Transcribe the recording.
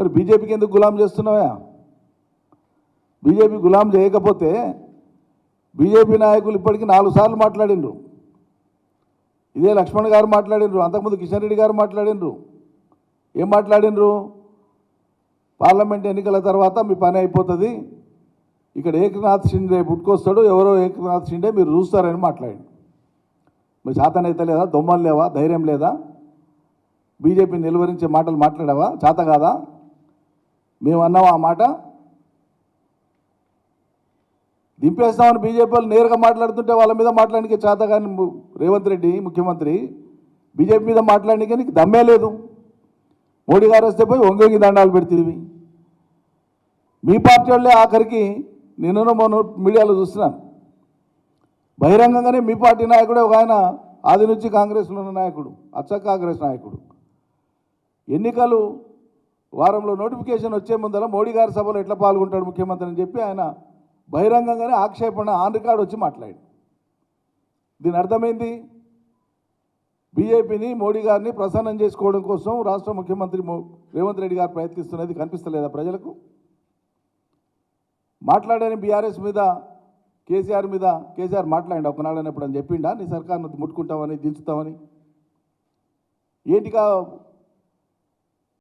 మరి బీజేపీకి ఎందుకు గులాం చేస్తున్నావా? బీజేపీ గులాం చేయకపోతే బీజేపీ నాయకులు ఇప్పటికీ నాలుగు సార్లు మాట్లాడిండ్రు ఇదే లక్ష్మణ్ గారు మాట్లాడిండ్రు అంతకుముందు కిషన్ రెడ్డి గారు మాట్లాడిండ్రు ఏం మాట్లాడిండ్రు పార్లమెంట్ ఎన్నికల తర్వాత మీ పని అయిపోతుంది. ఇక్కడ ఏకనాథ్ షిండే పుట్టుకొస్తాడు ఎవరో ఏకనాథ్ షిండే మీరు చూస్తారని మాట్లాడి మీ చేతనైతే లేదా? దొమ్మలు లేవా? ధైర్యం లేదా? బీజేపీ నిలువరించే మాటలు మాట్లాడావా? చేత కాదా? మేము అన్నాం ఆ మాట. దింపేస్తామని బీజేపీ వాళ్ళు నేరుగా మాట్లాడుతుంటే వాళ్ళ మీద మాట్లాడికే చేత కానీ రేవంత్ రెడ్డి ముఖ్యమంత్రి బీజేపీ మీద మాట్లాడడానికి నీకు దమ్మే లేదు. మోడీ గారు వస్తే పోయి ఒంగొంగి దండాలు పెడుతుంది. మీ పార్టీ వాళ్ళే ఆఖరికి నిన్న మొన్న మీడియాలో చూస్తున్నాను బహిరంగంగానే మీ పార్టీ నాయకుడే ఒక ఆయన ఆది నుంచి కాంగ్రెస్లో ఉన్న నాయకుడు అచ్చ కాంగ్రెస్ నాయకుడు. ఎన్నికలు వారంలో నోటిఫికేషన్ వచ్చే ముందర మోడీ గారి సభలో ఎట్లా పాల్గొంటాడు ముఖ్యమంత్రి అని చెప్పి ఆయన బహిరంగంగానే ఆక్షేపణ ఆన్ రికార్డు వచ్చి మాట్లాడాడు. దీని అర్థమైంది? బీజేపీని మోడీ గారిని ప్రసన్నం చేసుకోవడం కోసం రాష్ట్ర ముఖ్యమంత్రి రేవంత్ రెడ్డి గారు ప్రయత్నిస్తున్నది కనిపిస్తలేదా ప్రజలకు? మాట్లాడని బీఆర్ఎస్ మీద కేసీఆర్ మీద కేసీఆర్ మాట్లాడండి ఒకనాడనప్పుడు అని చెప్పిండా? నీ సర్కార్ను ముట్టుకుంటామని దించుతామని ఏంటిగా